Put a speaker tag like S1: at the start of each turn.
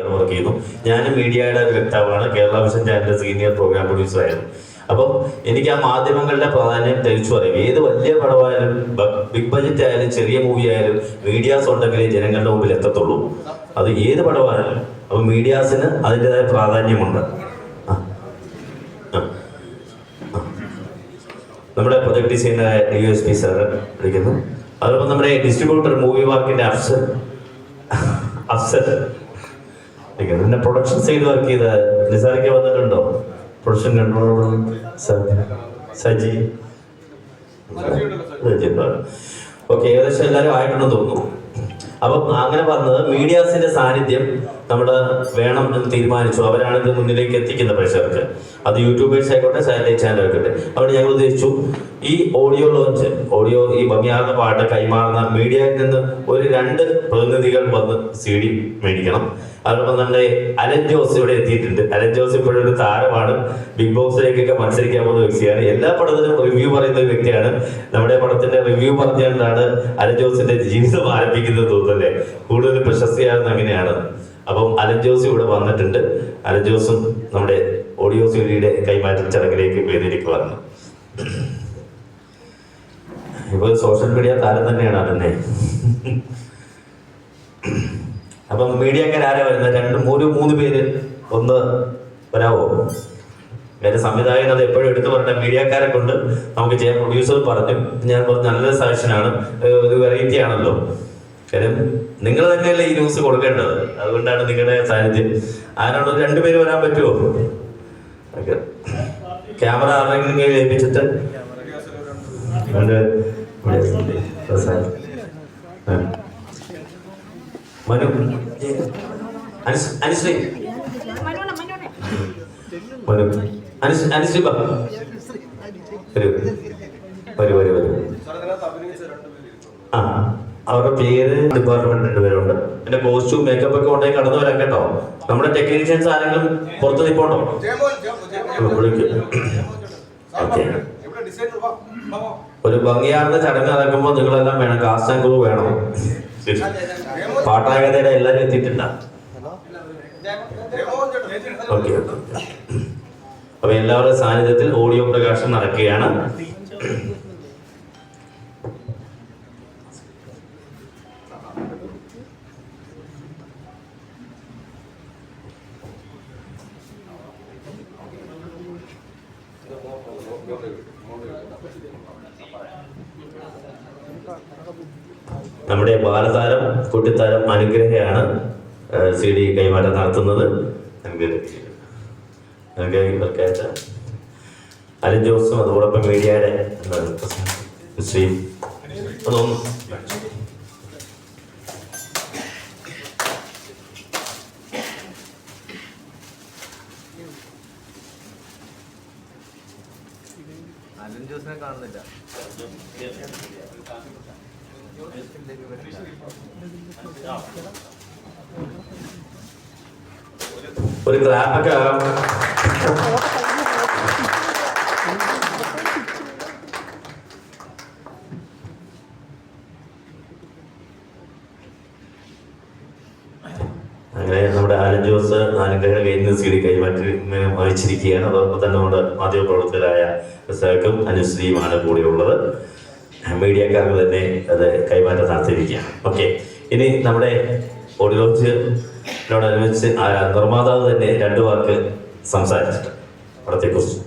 S1: Work ചെയ്യുന്നു. ഞാനും മീഡിയയുടെ ഒരു വ്യക്താവാണ്. കേരള വിഷൻ ചാനലിന്റെ സീനിയർ പ്രോഗ്രാം പ്രൊഡ്യൂസർ ആയിരുന്നു. അപ്പം എനിക്ക് ആ മാധ്യമങ്ങളുടെ പ്രാധാന്യം തിരിച്ചു പറയും ഏത് വലിയ പടമായാലും ബിഗ് ബജറ്റ് ആയാലും ചെറിയ മൂവി ആയാലും മീഡിയാസ് ഉണ്ടെങ്കിലേ ജനങ്ങളുടെ മുമ്പിൽ എത്തത്തുള്ളൂ. അത് ഏത് പടമായാലും. അപ്പം മീഡിയാസിന് അതിന്റെതായ പ്രാധാന്യമുണ്ട്. നമ്മുടെ പ്രൊജക്ട് ഡിസൈനറായ യു എസ് പി സാറ് വിളിക്കുന്നു. അതോടൊപ്പം നമ്മുടെ ഡിസ്ട്രിബ്യൂട്ടർ മൂവി മാർക്കിന്റെ അഫ്സൽ. അഫ്സൽ. പിന്നെ പ്രൊഡക്ഷൻ സൈഡ് വർക്ക് ചെയ്ത നിസാറിക്ക് വന്നിട്ടുണ്ടോ? Production controller Saji? ഓക്കെ ഏകദേശം എല്ലാവരും ആയിട്ടുണ്ടെന്ന് തോന്നുന്നു. അപ്പം അങ്ങനെ പറഞ്ഞത് മീഡിയാസിന്റെ സാന്നിധ്യം നമ്മൾ വേണം എന്ന് തീരുമാനിച്ചു. അവരാണ് ഇത് മുന്നിലേക്ക് എത്തിക്കുന്ന പ്രേക്ഷകർക്ക്. അത് യൂട്യൂബേഴ്സ് ആയിക്കോട്ടെ സാറ്റലൈറ്റ് ചാനൽ ആയിക്കോട്ടെ. അവിടെ ഞങ്ങൾ ഉദ്ദേശിച്ചു ഈ ഓഡിയോ ലോഞ്ച് ഓഡിയോ ഈ ഭംഗിയാർന്ന പാട്ട് കൈമാറുന്ന മീഡിയയിൽ നിന്ന് ഒരു രണ്ട് പ്രതിനിധികൾ വന്ന് സി ഡി മേടിക്കണം. അതോടൊപ്പം തന്നെ അലൻ ജോസ് ഇവിടെ എത്തിയിട്ടുണ്ട്. അലൻ ജോസ് ഇപ്പോഴും ഒരു താരമാണ്. ബിഗ് ബോസിലേക്കൊക്കെ മത്സരിക്കാൻ പോകുന്ന വ്യക്തിയാണ്. എല്ലാ പടത്തിനും റിവ്യൂ പറയുന്ന ഒരു വ്യക്തിയാണ്. നമ്മുടെ പടത്തിന്റെ റിവ്യൂ പറഞ്ഞുകൊണ്ടാണ് അലൻ ജോസിന്റെ ജീവിതം ആരംഭിക്കുന്നത് തോന്നുന്നല്ലേ കൂടുതൽ പ്രശസ്തിയാകുന്ന അങ്ങനെയാണ്. അപ്പം അലൻ ജോസ് ഇവിടെ വന്നിട്ടുണ്ട്. അലൻ ജോസും നമ്മുടെ ഓഡിയോ സീഡിയുടെ കൈമാറ്റ ചടങ്ങിലേക്ക് വേദിയിരിക്കുവാണ് ഇപ്പൊ സോഷ്യൽ മീഡിയ താരം തന്നെയാണ് അലന്നെ അപ്പം മീഡിയക്കാർ ആരാ വരുന്നത്? രണ്ട് ഒരു മൂന്ന് പേര് ഒന്ന് വരാവോ? വേറെ സംവിധായകൻ അത് എപ്പോഴും എടുത്തു പറഞ്ഞ മീഡിയക്കാരെ കൊണ്ട് നമുക്ക് ചെയ്യാൻ പ്രൊഡ്യൂസർ പറഞ്ഞു. ഞാൻ പറഞ്ഞു നല്ലൊരു സജഷനാണ് ഒരു വെറൈറ്റി ആണല്ലോ. കാര്യം നിങ്ങൾ തന്നെയല്ലേ ഈ ന്യൂസ് കൊടുക്കേണ്ടത്? അതുകൊണ്ടാണ് നിങ്ങളുടെ സാന്നിധ്യം. ആരാണോ രണ്ടുപേര് വരാൻ പറ്റുമോ ഓക്കെ ക്യാമറ ആരെങ്കിലും ഏൽപ്പിച്ചിട്ട്. മനു. അനുശ്രീ മനു. അനുശ്രീ അനുശ്രീ ബാ വരൂ. വരൂ വരൂ വരൂ. ആ. അവരുടെ പേര് ഡിപ്പാർട്ട്മെന്റ് രണ്ടുപേരുണ്ട് പിന്നെ കോസ്റ്റ്യൂം മേക്കപ്പ് ഒക്കെ ഉണ്ടെങ്കിൽ കടന്നു വരാം കേട്ടോ. നമ്മുടെ ടെക്നീഷ്യൻസ് ആരെങ്കിലും പുറത്ത് നിപ്പോണ്ടോ? ഒരു ഭംഗിയാർന്ന ചടങ്ങ് നടക്കുമ്പോൾ നിങ്ങളെല്ലാം വേണം. കാസ്റ്റ് ആൻഡ് ക്രൂ വേണം. പാട്ടാകതയുടെ എല്ലാവരും എത്തിയിട്ടില്ല. ഓക്കെ. അപ്പൊ എല്ലാവരുടെ സാന്നിധ്യത്തിൽ ഓഡിയോ പ്രകാശനം നടക്കുകയാണ്. നമ്മുടെ ബാലതാരം കുട്ടിത്താരം അനുഗ്രഹയാണ് സി ഡി കൈമാറ്റം നടത്തുന്നത്. അനുഗ്രഹ അനുഗ്രഹ ഇവർക്കായിട്ട് അലിൻ ജോസും അതോടൊപ്പം മീഡിയയുടെ ശ്രീ അതൊന്നും
S2: അലൻ ജോസിനെ കാണുന്നില്ല.
S1: ഒരു ക്ലാപ്പൊക്കെ ആകാം അങ്ങനെ നമ്മുടെ ആലൻ ജോസ് അനുഗ്രഹ കയ്യിൽ കൈമാറ്റി വഹിച്ചിരിക്കുകയാണ് അതോടൊപ്പം തന്നെ നമ്മുടെ മാധ്യമപ്രവർത്തകരായ സാക്കും അനുശ്രീയുമാണ് കൂടെയുള്ളത്. മീഡിയക്കാർക്ക് തന്നെ അത് കൈമാറ്റം നടത്തിയിരിക്കുകയാണ്. ഓക്കെ. ഇനി നമ്മുടെ ഓഡിയോജിനോടനുബന്ധിച്ച് നിർമ്മാതാവ് തന്നെ രണ്ടു വാക്ക് സംസാരിച്ചിട്ടുണ്ട്. പടത്തെക്കുറിച്ച്